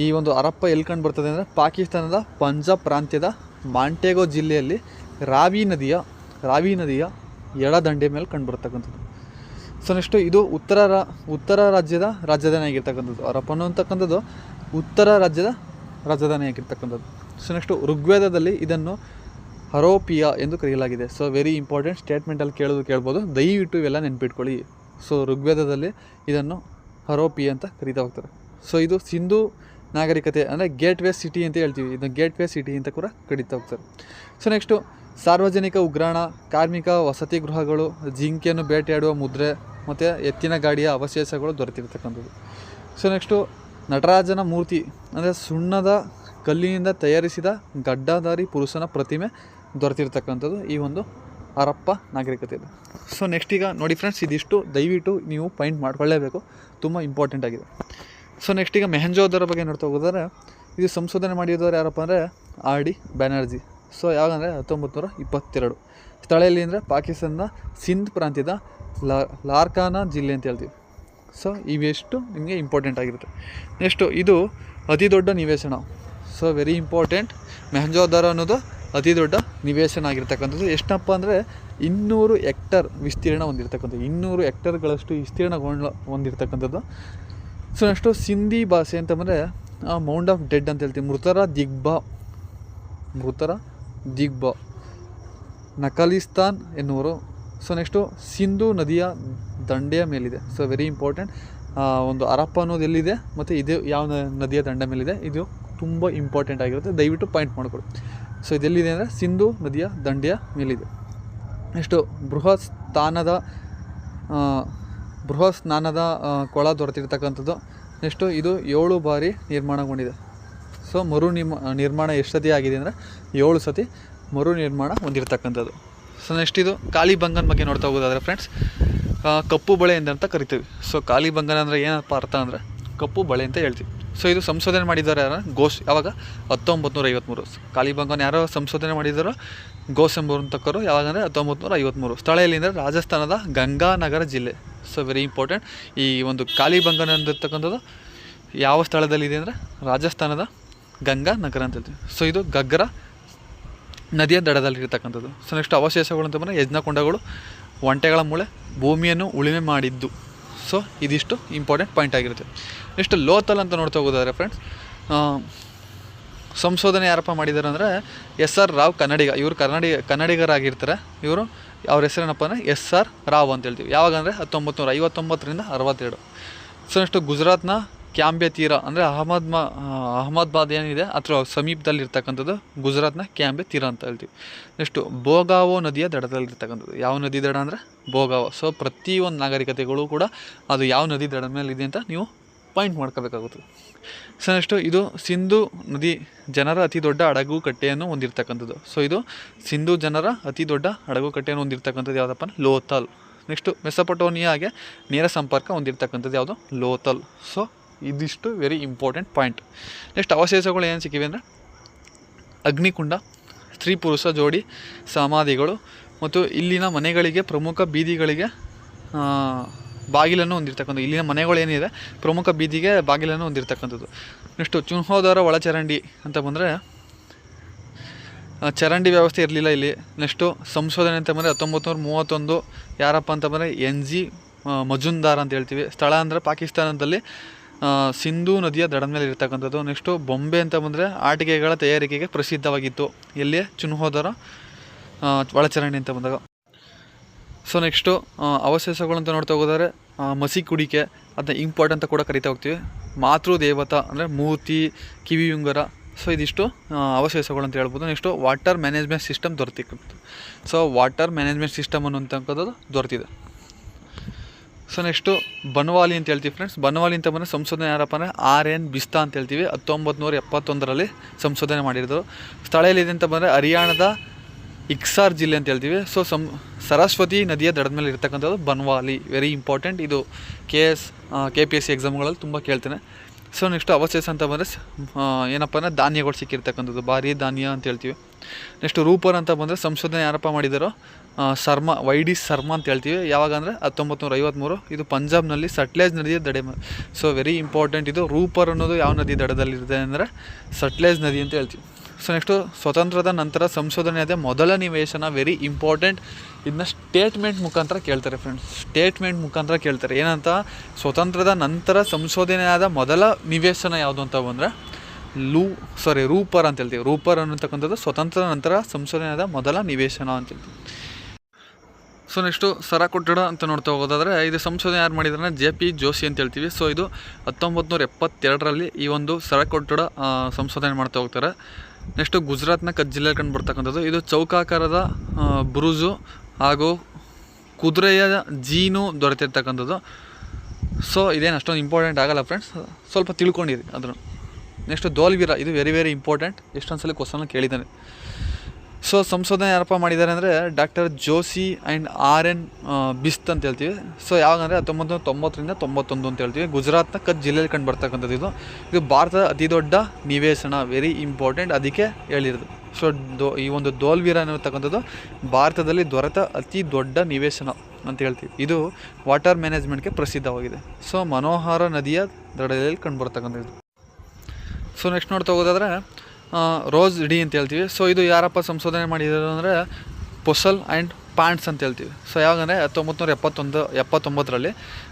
Speaker 1: ಈ ಒಂದು ಅರಪ್ಪ ಎಲ್ಲಿ ಕಂಡು ಬರ್ತದೆ ಅಂದರೆ ಪಾಕಿಸ್ತಾನದ ಪಂಜಾಬ್ ಪ್ರಾಂತ್ಯದ ಮಾಂಟೆಗೋ ಜಿಲ್ಲೆಯಲ್ಲಿ ರಾವಿ ನದಿಯ ರಾವಿ ನದಿಯ ಎಡದಂಡೆ ಮೇಲೆ ಕಂಡುಬರ್ತಕ್ಕಂಥದ್ದು. ಸೊ ನೆಕ್ಸ್ಟು ಇದು ಉತ್ತರ ರಾ, ಉತ್ತರ ರಾಜ್ಯದ ರಾಜಧಾನಿ ಆಗಿರ್ತಕ್ಕಂಥದ್ದು. ಹರಪ್ಪನು ಅಂತಕ್ಕಂಥದ್ದು ಉತ್ತರ ರಾಜ್ಯದ ರಾಜಧಾನಿ ಆಗಿರ್ತಕ್ಕಂಥದ್ದು. ಸೊ ನೆಕ್ಸ್ಟು ಋಗ್ವೇದದಲ್ಲಿ ಇದನ್ನು ಹರೋಪಿಯಾ ಎಂದು ಕರೆಯಲಾಗಿದೆ. ಸೊ ವೆರಿ ಇಂಪಾರ್ಟೆಂಟ್ ಸ್ಟೇಟ್ಮೆಂಟಲ್ಲಿ ಕೇಳೋದು ಕೇಳ್ಬೋದು. ದಯವಿಟ್ಟು ಇವೆಲ್ಲ ನೆನ್ಪಿಟ್ಕೊಳ್ಳಿ. ಸೊ ಋಗ್ವೇದದಲ್ಲಿ ಇದನ್ನು ಹರೋಪಿ ಅಂತ ಕರೀತಾ ಹೋಗ್ತಾರೆ. ಸೊ ಇದು ಸಿಂಧೂ ನಾಗರಿಕತೆ ಅಂದರೆ ಗೇಟ್ ವೇ ಸಿಟಿ ಅಂತ ಹೇಳ್ತೀವಿ. ಇದನ್ನು ಗೇಟ್ ವೇ ಸಿಟಿ ಅಂತ ಕೂಡ ಕರೀತಾ ಹೋಗ್ತಾರೆ. ಸೊ ನೆಕ್ಸ್ಟು ಸಾರ್ವಜನಿಕ ಉಗ್ರಾಣ, ಕಾರ್ಮಿಕ ವಸತಿ ಗೃಹಗಳು, ಜಿಂಕೆಯನ್ನು ಬೇಟೆಯಾಡುವ ಮುದ್ರೆ ಮತ್ತು ಎತ್ತಿನ ಗಾಡಿಯ ಅವಶೇಷಗಳು ದೊರೆತಿರ್ತಕ್ಕಂಥದ್ದು. ಸೊ ನೆಕ್ಸ್ಟು ನಟರಾಜನ ಮೂರ್ತಿ, ಅಂದರೆ ಸುಣ್ಣದ ಕಲ್ಲಿನಿಂದ ತಯಾರಿಸಿದ ಗಡ್ಡಧಾರಿ ಪುರುಷನ ಪ್ರತಿಮೆ ದೊರೆತಿರ್ತಕ್ಕಂಥದ್ದು ಈ ಒಂದು ಹರಪ್ಪ ನಾಗರಿಕತೆ ಇದೆ ಸೊ ನೆಕ್ಸ್ಟ್ ಈಗ ನೋಡಿ ಫ್ರೆಂಡ್ಸ್ ಇದಿಷ್ಟು ದಯವಿಟ್ಟು ನೀವು ಪಾಯಿಂಟ್ ಮಾಡಿಕೊಳ್ಳೇಬೇಕು ತುಂಬ ಇಂಪಾರ್ಟೆಂಟ್ ಆಗಿದೆ. ಸೊ ನೆಕ್ಸ್ಟ್ ಈಗ ಮೆಹಂಜೋದರ ಬಗ್ಗೆ ನೋಡ್ತಾ ಹೋಗೋದಾದ್ರೆ, ಇದು ಸಂಶೋಧನೆ ಮಾಡಿದವರು ಯಾರಪ್ಪ ಅಂದರೆ, ಆರ್ ಡಿ ಬ್ಯಾನರ್ಜಿ. ಸೊ ಯಾವಾಗಂದರೆ ಹತ್ತೊಂಬತ್ತು ನೂರ ಇಪ್ಪತ್ತೆರಡು. ಸ್ಥಳ ಎಲ್ಲಿ ಅಂದರೆ ಪಾಕಿಸ್ತಾನದ ಸಿಂಧ್ ಪ್ರಾಂತ್ಯದ ಲಾರ್ಕಾನಾ ಜಿಲ್ಲೆ ಅಂತ ಹೇಳ್ತೀವಿ. ಸೊ ಇವೆಷ್ಟು ನಿಮಗೆ ಇಂಪಾರ್ಟೆಂಟ್ ಆಗಿರುತ್ತೆ. ನೆಕ್ಸ್ಟು ಇದು ಅತಿ ದೊಡ್ಡ ನಿವೇಶನ. ಸೊ ವೆರಿ ಇಂಪಾರ್ಟೆಂಟ್ ಮೆಹಂಜೋದಾರ ಅನ್ನೋದು ಅತಿ ದೊಡ್ಡ ನಿವೇಶನ ಆಗಿರ್ತಕ್ಕಂಥದ್ದು. ಎಷ್ಟಪ್ಪ ಅಂದರೆ ಇನ್ನೂರು ಹೆಕ್ಟರ್ ವಿಸ್ತೀರ್ಣ ಹೊಂದಿರತಕ್ಕಂಥದ್ದು. ಇನ್ನೂರು ಎಕ್ಟರ್ಗಳಷ್ಟು ವಿಸ್ತೀರ್ಣಗೊಂಡ ಹೊಂದಿರತಕ್ಕಂಥದ್ದು. ಸೊ ನೆಕ್ಸ್ಟು ಸಿಂಧಿ ಭಾಷೆ ಅಂತಂದರೆ ಮೌಂಡ್ ಆಫ್ ಡೆಡ್ ಅಂತ ಹೇಳ್ತೀವಿ. ಮೃತರ ದಿಗ್ಬಾ ಮೃತರ ದಿಗ್ಬ. ನಕಲಿಸ್ತಾನ್ ಎನ್ನುವರು. ಸೊ ನೆಕ್ಸ್ಟು ಸಿಂಧು ನದಿಯ ದಂಡೆಯ ಮೇಲಿದೆ. ಸೊ ವೆರಿ ಇಂಪಾರ್ಟೆಂಟ್ ಒಂದು ಅರಪ್ಪ ಅನ್ನೋದು ಎಲ್ಲಿದೆ? ಮತ್ತು ಇದು ಯಾವ ನದಿಯ ದಂಡೆ ಮೇಲಿದೆ? ಇದು ತುಂಬ ಇಂಪಾರ್ಟೆಂಟ್ ಆಗಿರುತ್ತೆ. ದಯವಿಟ್ಟು ಪಾಯಿಂಟ್ ಮಾಡಿಕೊಡು ಸೊ ಇದೆಲ್ಲಿದೆ ಅಂದರೆ ಸಿಂಧು ನದಿಯ ದಂಡೆಯ ಮೇಲಿದೆ. ನೆಕ್ಸ್ಟು ಬೃಹತ್ ಸ್ಥಾನದ ಬೃಹತ್ ಸ್ನಾನದ ಕೊಳ ದೊರೆತಿರ್ತಕ್ಕಂಥದ್ದು. ನೆಕ್ಸ್ಟು ಇದು ಏಳು ಬಾರಿ ನಿರ್ಮಾಣಗೊಂಡಿದೆ. ಸೊ ಮರು ನಿರ್ಮಾಣ ಎಷ್ಟು ಸತಿ ಆಗಿದೆ ಅಂದರೆ ಏಳು ಸತಿ ಮರು ನಿರ್ಮಾಣ ಹೊಂದಿರತಕ್ಕಂಥದ್ದು. ಸೊ ನೆಕ್ಸ್ಟ್ ಇದು ಕಾಲಿಬಂಗನ್ ಬಗ್ಗೆ ನೋಡ್ತಾ ಹೋಗೋದಾದ್ರೆ ಫ್ರೆಂಡ್ಸ್ ಕಪ್ಪು ಬಳೆ ಅಂತ ಕರಿತೀವಿ. ಸೊ ಕಾಲಿಬಂಗನ್ ಅಂದರೆ ಏನಪ್ಪ ಅರ್ಥ ಅಂದರೆ ಕಪ್ಪು ಬಳೆ ಅಂತ ಹೇಳ್ತೀವಿ. ಸೊ ಇದು ಸಂಶೋಧನೆ ಮಾಡಿದ್ದಾರೆ ಯಾರು? ಘೋಷ್, ಯಾವಾಗ? ಹತ್ತೊಂಬತ್ತು ನೂರ ಐವತ್ತ್ಮೂರು ಯಾರೋ ಸಂಶೋಧನೆ ಮಾಡಿದ್ದಾರೆ? ಘೋಷ್ ಎಂಬುವಂತಕ್ಕರು ಯಾವಾಗ ಅಂದರೆ ಹತ್ತೊಂಬತ್ತು ನೂರ ಐವತ್ತ್ಮೂರು ಸ್ಥಳ ಎಲ್ಲಿಂದರೆ ರಾಜಸ್ಥಾನದ ಗಂಗಾನಗರ ಜಿಲ್ಲೆ. ಸೊ ವೆರಿ ಇಂಪಾರ್ಟೆಂಟ್ ಈ ಒಂದು ಕಾಲಿಬಂಗನ್ ಅಂದಿರ್ತಕ್ಕಂಥದ್ದು ಯಾವ ಸ್ಥಳದಲ್ಲಿದೆ ಅಂದರೆ ರಾಜಸ್ಥಾನದ ಗಂಗಾ ನಗರ ಅಂತ ಹೇಳ್ತೀವಿ. ಸೊ ಇದು ಗಗ್ರ ನದಿಯ ದಡದಲ್ಲಿರ್ತಕ್ಕಂಥದ್ದು. ಸೊ ನೆಕ್ಸ್ಟ್ ಅವಶೇಷಗಳು ಅಂತ ಬಂದರೆ ಯಜ್ಞಕೊಂಡಗಳು, ಒಂಟೆಗಳ ಮೂಳೆ, ಭೂಮಿಯನ್ನು ಉಳುಮೆ ಮಾಡಿದ್ದು. ಸೊ ಇದಿಷ್ಟು ಇಂಪಾರ್ಟೆಂಟ್ ಪಾಯಿಂಟ್ ಆಗಿರುತ್ತೆ. ನೆಕ್ಸ್ಟ್ ಲೋತಲ್ ಅಂತ ನೋಡ್ತಾ ಹೋಗೋದಾದ್ರೆ ಫ್ರೆಂಡ್ಸ್ ಸಂಶೋಧನೆ ಯಾರಪ್ಪ ಮಾಡಿದ್ದಾರೆ ಅಂದರೆ ಎಸ್ ಆರ್ ರಾವ್ ಕನ್ನಡಿಗ. ಇವರು ಕನ್ನಡಿ, ಕನ್ನಡಿಗರಾಗಿರ್ತಾರೆ. ಇವರು, ಅವ್ರ ಹೆಸರೇನಪ್ಪ ಅಂದರೆ ಎಸ್ ಆರ್ ರಾವ್ ಅಂತ ಹೇಳ್ತೀವಿ. ಯಾವಾಗ ಅಂದರೆ ಹತ್ತೊಂಬತ್ತು ನೂರ ಐವತ್ತೊಂಬತ್ತರಿಂದ ಅರವತ್ತೆರಡು. ಸೊ ನೆಕ್ಸ್ಟ್ ಗುಜರಾತ್ನ ಕ್ಯಾಂಬೆ ತೀರ, ಅಂದರೆ ಅಹಮದ್ ಮಾ ಅಹಮದಾಬಾದ್ ಏನಿದೆ ಸಮೀಪದಲ್ಲಿ ಇರ್ತಕ್ಕಂಥದ್ದು ಗುಜರಾತ್ನ ಕ್ಯಾಂಬೆ ತೀರ ಅಂತ ಹೇಳ್ತೀವಿ. ನೆಕ್ಸ್ಟು, ಬೋಗಾವೋ ನದಿಯ ದಡದಲ್ಲಿರ್ತಕ್ಕಂಥದ್ದು. ಯಾವ ನದಿ ದಡ ಅಂದರೆ? ಬೋಗಾವೋ. ಸೊ ಪ್ರತಿಯೊಂದು ನಾಗರಿಕತೆಗಳು ಕೂಡ ಅದು ಯಾವ ನದಿ ದಡದ ಮೇಲೆ ಇದೆ ಅಂತ ನೀವು ಪಾಯಿಂಟ್ ಮಾಡ್ಕೋಬೇಕಾಗುತ್ತದೆ ಸೊ ನೆಕ್ಸ್ಟು, ಇದು ಸಿಂಧು ನದಿ ಜನರ ಅತಿ ದೊಡ್ಡ ಹಡಗು ಕಟ್ಟೆಯನ್ನು ಹೊಂದಿರತಕ್ಕಂಥದ್ದು. ಸೊ ಇದು ಸಿಂಧು ಜನರ ಅತಿ ದೊಡ್ಡ ಹಡಗು ಕಟ್ಟೆಯನ್ನು ಹೊಂದಿರತಕ್ಕಂಥದ್ದು ಯಾವುದಪ್ಪ ಲೋಥಲ್. ನೆಕ್ಸ್ಟು ಮೆಸಪಟೋನಿಯಾಗೆ ನೇರ ಸಂಪರ್ಕ ಹೊಂದಿರತಕ್ಕಂಥದ್ದು ಯಾವುದು? ಲೋಥಲ್. ಸೊ ಇದಿಷ್ಟು ವೆರಿ ಇಂಪಾರ್ಟೆಂಟ್ ಪಾಯಿಂಟ್ ನೆಕ್ಸ್ಟ್ ಅವಶೇಷಗಳು ಏನು ಸಿಕ್ಕಿವೆ ಅಂದರೆ, ಅಗ್ನಿಕುಂಡ, ಸ್ತ್ರೀ ಪುರುಷ ಜೋಡಿ, ಸಮಾಧಿಗಳು ಮತ್ತು ಇಲ್ಲಿನ ಮನೆಗಳಿಗೆ ಪ್ರಮುಖ ಬೀದಿಗಳಿಗೆ ಬಾಗಿಲನ್ನು ಹೊಂದಿರತಕ್ಕಂಥ ಇಲ್ಲಿನ ಮನೆಗಳು ಏನಿದೆ? ಪ್ರಮುಖ ಬೀದಿಗೆ ಬಾಗಿಲನ್ನು ಹೊಂದಿರತಕ್ಕಂಥದ್ದು. ನೆಕ್ಸ್ಟು ಚುನ್ಹೋದಾರ ಒಳಚರಂಡಿ ಅಂತ ಬಂದರೆ ಚರಂಡಿ ವ್ಯವಸ್ಥೆ ಇರಲಿಲ್ಲ ಇಲ್ಲಿ. ನೆಕ್ಸ್ಟು ಸಂಶೋಧನೆ ಅಂತ ಬಂದರೆ ಹತ್ತೊಂಬತ್ತು ಮೂವತ್ತೊಂದು ಯಾರಪ್ಪ ಅಂತ ಬಂದರೆ ಎನ್ ಜಿ ಮಜುಂದಾರ್ ಅಂತ ಹೇಳ್ತೀವಿ. ಸ್ಥಳ ಅಂದರೆ ಪಾಕಿಸ್ತಾನದಲ್ಲಿ ಸಿಂಧೂ ನದಿಯ ದಡದ ಮೇಲೆ ಇರತಕ್ಕಂಥದ್ದು ನೆಕ್ಸ್ಟು ಬೊಂಬೆ ಅಂತ ಬಂದರೆ ಆಟಿಕೆಗಳ ತಯಾರಿಕೆಗೆ ಪ್ರಸಿದ್ಧವಾಗಿತ್ತು. ಎಲ್ಲಿ ಚುನ್ಹೋದರ ಒಳಚರಣೆ ಅಂತ ಬಂದಾಗ. ಸೊ ನೆಕ್ಸ್ಟು ಅವಶೇಷಗಳು ಅಂತ ನೋಡ್ತಾ ಹೋಗೋದಾದ್ರೆ ಮಸಿ ಕುಡಿಕೆ, ಅದನ್ನ ಇಂಪಾರ್ಟೆಂಟ್ ಅಂತ ಕೂಡ ಕರಿತಾ ಹೋಗ್ತೀವಿ. ಮಾತೃ ದೇವತಾ ಅಂದರೆ ಮೂರ್ತಿ ಕಿವಿಯುಂಗರ ಸೊ ಇದಿಷ್ಟು ಅವಶೇಷಗಳು ಅಂತ ಹೇಳ್ಬೋದು. ನೆಕ್ಸ್ಟು ವಾಟರ್ ಮ್ಯಾನೇಜ್ಮೆಂಟ್ ಸಿಸ್ಟಮ್ ದೊರೆತಿತ್ತು ಸೊ ವಾಟರ್ ಮ್ಯಾನೇಜ್ಮೆಂಟ್ ಸಿಸ್ಟಮ್ ಅನ್ನುವಂಥದ್ದು ದೊರೆತಿದೆ. ಸೊ ನೆಕ್ಸ್ಟು ಬನ್ವಾಲಿ ಅಂತ ಹೇಳ್ತೀವಿ ಫ್ರೆಂಡ್ಸ್ ಬನ್ವಾಲಿ ಅಂತ ಬಂದರೆ ಸಂಶೋಧನೆ ಯಾರಪ್ಪ ಅಂದರೆ ಆರ್ ಎನ್ ಬಿಸ್ತಾ ಅಂತ ಹೇಳ್ತೀವಿ. ಹತ್ತೊಂಬತ್ತು ನೂರ ಎಪ್ಪತ್ತೊಂದರಲ್ಲಿ ಸಂಶೋಧನೆ ಮಾಡಿರೋದು. ಸ್ಥಳ ಅಂತ ಬಂದರೆ ಹರಿಯಾಣದ ಇಕ್ಸಾರ್ ಜಿಲ್ಲೆ ಅಂತ ಹೇಳ್ತೀವಿ. ಸೊ ಸಂ, ಸರಸ್ವತಿ ನದಿಯ ದಡದ ಮೇಲೆ ಇರ್ತಕ್ಕಂಥದ್ದು ಬನ್ವಾಲಿ ವೆರಿ ಇಂಪಾರ್ಟೆಂಟ್ ಇದು K S K P S C ಎಕ್ಸಾಮ್ಗಳಲ್ಲಿ ತುಂಬ ಕೇಳ್ತೇನೆ. ಸೊ ನೆಕ್ಸ್ಟ್ ಅವಶೇಷ ಅಂತ ಬಂದರೆ ಏನಪ್ಪ ಅಂದರೆ ಧಾನ್ಯಗಳು ಸಿಕ್ಕಿರ್ತಕ್ಕಂಥದ್ದು. ಭಾರಿ ಧಾನ್ಯ ಅಂತ ಹೇಳ್ತೀವಿ. ನೆಕ್ಸ್ಟ್ ರೂಪರ್ ಅಂತ ಬಂದರೆ ಸಂಶೋಧನೆ ಯಾರಪ್ಪ ಮಾಡಿದಾರೋ ಸರ್ಮಾ ವೈ ಡಿ ಸರ್ಮ ಅಂತ ಹೇಳ್ತೀವಿ. ಯಾವಾಗ ಅಂದರೆ ಹತ್ತೊಂಬತ್ತು ನೂರ ಐವತ್ತ್ಮೂರು ಇದು ಪಂಜಾಬ್ನಲ್ಲಿ ಸಟ್ಲೇಜ್ ನದಿಯ ದಡೆ ಸೊ ವೆರಿ ಇಂಪಾರ್ಟೆಂಟ್ ಇದು. ರೂಪರ್ ಅನ್ನೋದು ಯಾವ ನದಿ ದಡದಲ್ಲಿರುತ್ತೆ ಅಂದರೆ ಸಟ್ಲೇಜ್ ನದಿ ಅಂತ ಹೇಳ್ತೀವಿ. ಸೊ ನೆಕ್ಸ್ಟು ಸ್ವತಂತ್ರದ ನಂತರ ಸಂಶೋಧನೆಯಾದ ಮೊದಲ ನಿವೇಶನ ವೆರಿ ಇಂಪಾರ್ಟೆಂಟ್ ಇದನ್ನ ಸ್ಟೇಟ್ಮೆಂಟ್ ಮುಖಾಂತರ ಕೇಳ್ತಾರೆ ಫ್ರೆಂಡ್ಸ್ ಸ್ಟೇಟ್ಮೆಂಟ್ ಮುಖಾಂತರ ಕೇಳ್ತಾರೆ. ಏನಂತ? ಸ್ವತಂತ್ರದ ನಂತರ ಸಂಶೋಧನೆಯಾದ ಮೊದಲ ನಿವೇಶನ ಯಾವುದು ಅಂತ ಬಂದರೆ ಲೂ ಸಾರಿ ರೂಪರ್ ಅಂತ ಹೇಳ್ತೀವಿ. ರೂಪರ್ ಅನ್ನತಕ್ಕಂಥದ್ದು ಸ್ವತಂತ್ರ ನಂತರ ಸಂಶೋಧನೆಯಾದ ಮೊದಲ ನಿವೇಶನ ಅಂತ ಹೇಳ್ತೀವಿ. ಸೊ ನೆಕ್ಸ್ಟು ಸರ ಕೊಟ್ಟಡ ಅಂತ ನೋಡ್ತಾ ಹೋಗೋದಾದರೆ, ಇದು ಸಂಶೋಧನೆ ಯಾರು ಮಾಡಿದ್ರೆ ಜೆ ಪಿ ಜೋಶಿ ಅಂತ ಹೇಳ್ತೀವಿ. ಸೊ ಇದು ಹತ್ತೊಂಬತ್ತು ನೂರ ಎಪ್ಪತ್ತೆರಡರಲ್ಲಿ ಈ ಒಂದು ಸರ ಕೊಟ್ಟಡ ಸಂಶೋಧನೆ ಮಾಡ್ತಾ ಹೋಗ್ತಾರೆ. ನೆಕ್ಸ್ಟು ಗುಜರಾತ್ನ ಕಚ್ ಜಿಲ್ಲೆಯಲ್ಲಿ ಕಂಡು ಬರ್ತಕ್ಕಂಥದ್ದು ಇದು ಚೌಕಾಕಾರದ ಬ್ರೂಜು ಹಾಗೂ ಕುದುರೆಯ ಜೀನು ದೊರೆತಿರ್ತಕ್ಕಂಥದ್ದು. ಸೊ ಇದೇನು ಅಷ್ಟೊಂದು ಇಂಪಾರ್ಟೆಂಟ್ ಆಗಲ್ಲ ಫ್ರೆಂಡ್ಸ್ ಸ್ವಲ್ಪ ತಿಳ್ಕೊಂಡಿರಿ ಅದನ್ನು ನೆಕ್ಸ್ಟ್ ದೋಲ್ವೀರ, ಇದು ವೆರಿ ವೆರಿ ಇಂಪಾರ್ಟೆಂಟ್ ಎಷ್ಟೊಂದು ಸಲ ಕ್ವಶನ್ ಕೇಳಿದ್ದಾನೆ. ಸೊ ಸಂಶೋಧನೆ ಯಾರಪ್ಪ ಮಾಡಿದ್ದಾರೆ ಅಂದರೆ doctor Joshi and R N Bisht ಅಂತ ಹೇಳ್ತೀವಿ. ಸೊ ಯಾವಾಗಂದರೆ ಹತ್ತೊಂಬತ್ತು ತೊಂಬತ್ತರಿಂದ ತೊಂಬತ್ತೊಂದು ಅಂತ ಹೇಳ್ತೀವಿ. ಗುಜರಾತ್ನ ಕಚ್ ಜಿಲ್ಲೆಯಲ್ಲಿ ಕಂಡು ಬರ್ತಕ್ಕಂಥದ್ದು ಇದು. ಇದು ಭಾರತದ ಅತಿ ದೊಡ್ಡ ನಿವೇಶನ ವೆರಿ ಇಂಪಾರ್ಟೆಂಟ್ ಅದಕ್ಕೆ ಹೇಳಿರೋದು. ಸೊ ದೋ, ಈ ಒಂದು ದೋಲ್ವೀರ ಅನ್ನತಕ್ಕಂಥದ್ದು ಭಾರತದಲ್ಲಿ ದೊರೆತ ಅತಿ ದೊಡ್ಡ ನಿವೇಶನ ಅಂತ ಹೇಳ್ತೀವಿ. ಇದು ವಾಟರ್ ಮ್ಯಾನೇಜ್ಮೆಂಟ್ಗೆ ಪ್ರಸಿದ್ಧವಾಗಿದೆ. ಸೊ ಮನೋಹರ ನದಿಯ ದಡದಲ್ಲಿ ಕಂಡು ಬರ್ತಕ್ಕಂಥದ್ದು ಸೊ ನೆಕ್ಸ್ಟ್ ನೋಡ್ತಾ ಹೋಗೋದಾದ್ರೆ ರೋಸ್ ಡಿ ಅಂತ ಹೇಳ್ತೀವಿ. ಸೊ ಇದು ಯಾರಪ್ಪ ಸಂಶೋಧನೆ ಮಾಡಿದ್ದಾರೆ ಅಂದರೆ ಪೊಸಲ್ ಆ್ಯಂಡ್ ಪ್ಯಾಂಟ್ಸ್ ಅಂತ ಹೇಳ್ತೀವಿ. ಸೊ ಯಾವಾಗಂದರೆ ಹತ್ತೊಂಬತ್ತು ನೂರ ಎಪ್ಪತ್ತೊಂದು, ಎಪ್ಪತ್ತೊಂಬತ್ತರಲ್ಲಿ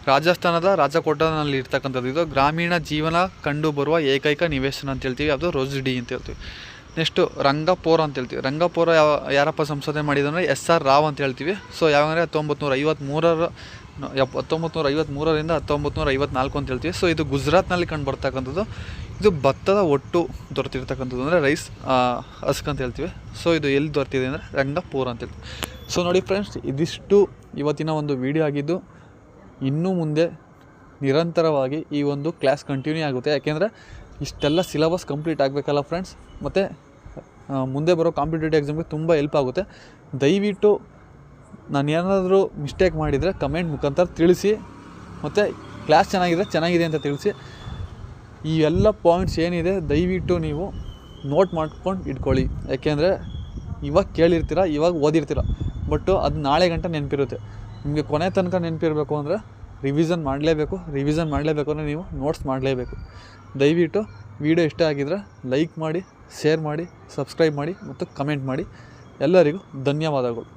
Speaker 1: ರಾಜಸ್ಥಾನದ ರಾಜಕೋಟನಲ್ಲಿ ಇರ್ತಕ್ಕಂಥದ್ದು ಇದು. ಗ್ರಾಮೀಣ ಜೀವನ ಕಂಡುಬರುವ ಏಕೈಕ ನಿವೇಶನ ಅಂತ ಹೇಳ್ತೀವಿ. ಅದು ರೋಸ್ ಡಿ ಅಂತ ಹೇಳ್ತೀವಿ. ನೆಕ್ಸ್ಟು ರಂಗಪೋರ ಅಂತ ಹೇಳ್ತೀವಿ. ರಂಗಪೋರ ಯಾವ, ಯಾರಪ್ಪ ಸಂಶೋಧನೆ ಮಾಡಿದಂದರೆ ಎಸ್ ಆರ್ ರಾವ್ ಅಂತ ಹೇಳ್ತೀವಿ. ಸೊ ಯಾವಾಗಂದರೆ ಹತ್ತೊಂಬತ್ತು ನೂರ ಐವತ್ತ್ಮೂರರ ಎಪ್ ಹತ್ತೊಂಬತ್ತು ನೂರ ಐವತ್ತ್ಮೂರರಿಂದ ಹತ್ತೊಂಬತ್ತು ನೂರ ಐವತ್ನಾಲ್ಕು ಅಂತ ಹೇಳ್ತೀವಿ. ಸೊ ಇದು ಗುಜರಾತ್ನಲ್ಲಿ ಕಂಡು ಬರ್ತಕ್ಕಂಥದ್ದು. ಇದು ಭತ್ತದ ಒಟ್ಟು ದೊರೆತಿರ್ತಕ್ಕಂಥದ್ದು ಅಂದರೆ ರೈಸ್ ಹಸ್ಕ್ ಅಂತ ಹೇಳ್ತೀವಿ. ಸೊ ಇದು ಎಲ್ಲಿ ದೊರೆತಿದೆ ಅಂದರೆ ರಂಗಪುರ ಅಂತ ಹೇಳ್ತೀವಿ. ಸೊ ನೋಡಿ ಫ್ರೆಂಡ್ಸ್ ಇದಿಷ್ಟು ಇವತ್ತಿನ ಒಂದು ವಿಡಿಯೋ ಆಗಿದ್ದು. ಇನ್ನೂ ಮುಂದೆ ನಿರಂತರವಾಗಿ ಈ ಒಂದು ಕ್ಲಾಸ್ ಕಂಟಿನ್ಯೂ ಆಗುತ್ತೆ. ಯಾಕೆಂದರೆ ಇಷ್ಟೆಲ್ಲ ಸಿಲಬಸ್ ಕಂಪ್ಲೀಟ್ ಆಗಬೇಕಲ್ಲ ಫ್ರೆಂಡ್ಸ್ ಮತ್ತು ಮುಂದೆ ಬರೋ ಕಾಂಪಿಟೇಟಿವ್ ಎಕ್ಸಾಮ್ಗೆ ತುಂಬ ಹೆಲ್ಪ್ ಆಗುತ್ತೆ. ದಯವಿಟ್ಟು ನಾನು ಏನಾದರೂ ಮಿಸ್ಟೇಕ್ ಮಾಡಿದರೆ ಕಮೆಂಟ್ ಮುಖಾಂತರ ತಿಳಿಸಿ. ಮತ್ತು ಕ್ಲಾಸ್ ಚೆನ್ನಾಗಿದೆ ಚೆನ್ನಾಗಿದೆ ಅಂತ ತಿಳಿಸಿ. ಈ ಎಲ್ಲ ಪಾಯಿಂಟ್ಸ್ ಏನಿದೆ, ದಯವಿಟ್ಟು ನೀವು ನೋಟ್ ಮಾಡ್ಕೊಂಡು ಇಟ್ಕೊಳ್ಳಿ. ಯಾಕೆಂದರೆ ಇವಾಗ ಕೇಳಿರ್ತೀರ, ಇವಾಗ ಓದಿರ್ತೀರ. ಬಟ್ಟು ಅದು ನಾಳೆ ಗಂಟೆ ನೆನಪಿರುತ್ತೆ. ನಿಮಗೆ ಕೊನೆ ತನಕ ನೆನಪಿರಬೇಕು ಅಂದರೆ ರಿವಿಷನ್ ಮಾಡಲೇಬೇಕು. ರಿವಿಷನ್ ಮಾಡಲೇಬೇಕು ಅಂದರೆ ನೀವು ನೋಟ್ಸ್ ಮಾಡಲೇಬೇಕು. ದಯವಿಟ್ಟು ವಿಡಿಯೋ ಇಷ್ಟ ಆಗಿದ್ರೆ ಲೈಕ್ ಮಾಡಿ ಶೇರ್ ಮಾಡಿ ಸಬ್ಸ್ಕ್ರೈಬ್ ಮಾಡಿ ಮತ್ತು ಕಮೆಂಟ್ ಮಾಡಿ. ಎಲ್ಲರಿಗೂ ಧನ್ಯವಾದಗಳು.